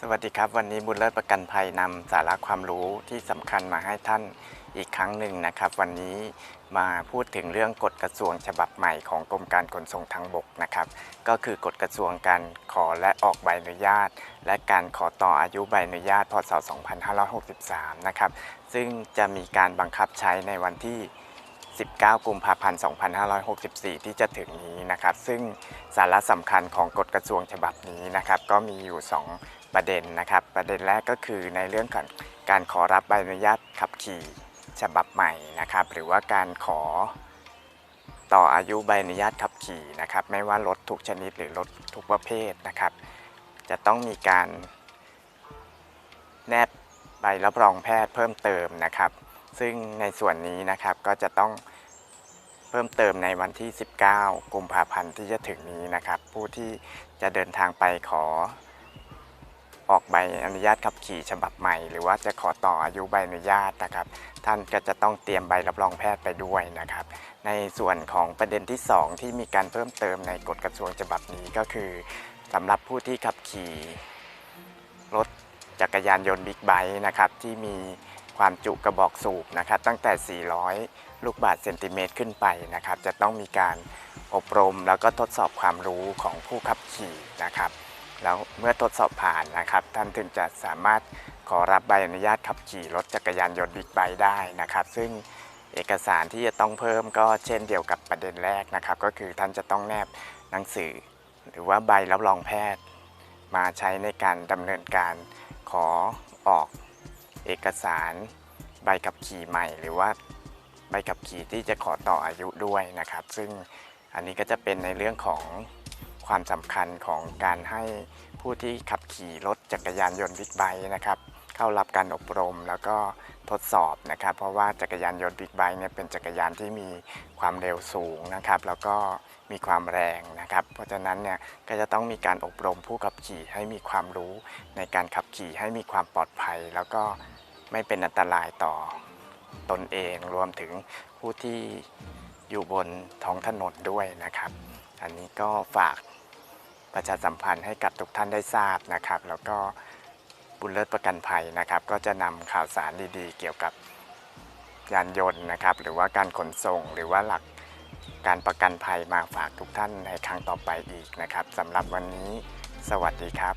สวัสดีครับ วันนี้บุญเลิศประกันภัยนำสาระความรู้ที่สำคัญมาให้ท่านอีกครั้งหนึ่งนะครับ วันนี้มาพูดถึงเรื่องกฎกระทรวงฉบับใหม่ของกรมการขนส่งทางบกนะครับ ก็คือกฎกระทรวงการขอและออกใบอนุญาต และการขอต่ออายุใบอนุญาตพศ 2563 นะครับ ซึ่งจะมีการบังคับใช้ในวันที่ 19 กุมภาพันธ์ 2564 ที่จะถึงนี้นะครับ ซึ่งสาระสำคัญของกฎกระทรวงฉบับนี้นะครับ ก็มีอยู่ 2 ประเด็นนะครับ ประเด็นแรกก็คือในเรื่องของการขอรับใบอนุญาตขับขี่ฉบับใหม่นะครับ หรือว่าการขอต่ออายุใบอนุญาตขับขี่นะครับ ไม่ว่ารถทุกชนิดหรือรถทุกประเภทนะครับ จะต้องมีการแนบใบรับรองแพทย์เพิ่มเติมนะครับ ซึ่งในส่วนนี้นะครับก็จะต้องเพิ่มเติมในวันที่ 19 กุมภาพันธ์ที่จะถึงนี้นะครับ ผู้ที่จะเดินทางไปขอ ออกใบอนุญาตขับขี่ฉบับใหม่ หรือว่าจะขอต่ออายุใบอนุญาตนะครับ ท่านก็จะต้องเตรียมใบรับรองแพทย์ไปด้วยนะครับ ในส่วนของประเด็นที่ 2 ที่มีการเพิ่มเติมในกฎกระทรวงฉบับนี้ก็คือสำหรับผู้ที่ขับขี่รถจักรยานยนต์บิ๊กไบค์นะครับที่มีความจุกระบอกสูบนะครับตั้งแต่ 400 ลูกบาศก์เซนติเมตรขึ้นไปนะครับ จะต้องมีการอบรมแล้วก็ทดสอบความรู้ของผู้ขับขี่นะครับ แล้วเมื่อทดสอบผ่านนะครับ ท่านถึงจะสามารถขอรับใบอนุญาตขับขี่รถจักรยานยนต์บิ๊กไบค์ได้นะครับ ซึ่งเอกสารที่จะต้องเพิ่มก็เช่นเดียวกับประเด็นแรกนะครับ ก็คือท่านจะต้องแนบหนังสือ หรือว่าใบรับรองแพทย์ มาใช้ในการดำเนินการขอออกเอกสารใบขับขี่ใหม่ หรือว่าใบขับขี่ที่จะขอต่ออายุด้วยนะครับ ซึ่งอันนี้ก็จะเป็นในเรื่องของ ความสำคัญของการให้ผู้ที่ขับขี่รถจักรยานยนต์บิ๊กไบค์นะครับเข้ารับการอบรมแล้วก็ทดสอบนะครับ เพราะว่าจักรยานยนต์บิ๊กไบค์เนี่ยเป็นจักรยานที่มีความเร็วสูงนะครับ แล้วก็มีความแรงนะครับ เพราะฉะนั้นเนี่ยก็จะต้องมีการอบรมผู้ขับขี่ให้มีความรู้ในการขับขี่ให้มีความปลอดภัย แล้วก็ไม่เป็นอันตรายต่อตนเองรวมถึงผู้ที่อยู่บนท้องถนนด้วยนะครับ อันนี้ก็ฝาก ประชาสัมพันธ์ให้กับทุกท่านได้ทราบนะครับ แล้วก็บุญเลิศประกันภัยนะครับ ก็จะนำข่าวสารดีๆ เกี่ยวกับยานยนต์นะครับ หรือว่าการขนส่งหรือว่าหลักการประกันภัยมาฝากทุกท่านในครั้งต่อไปอีกนะครับสำหรับวันนี้ สวัสดีครับ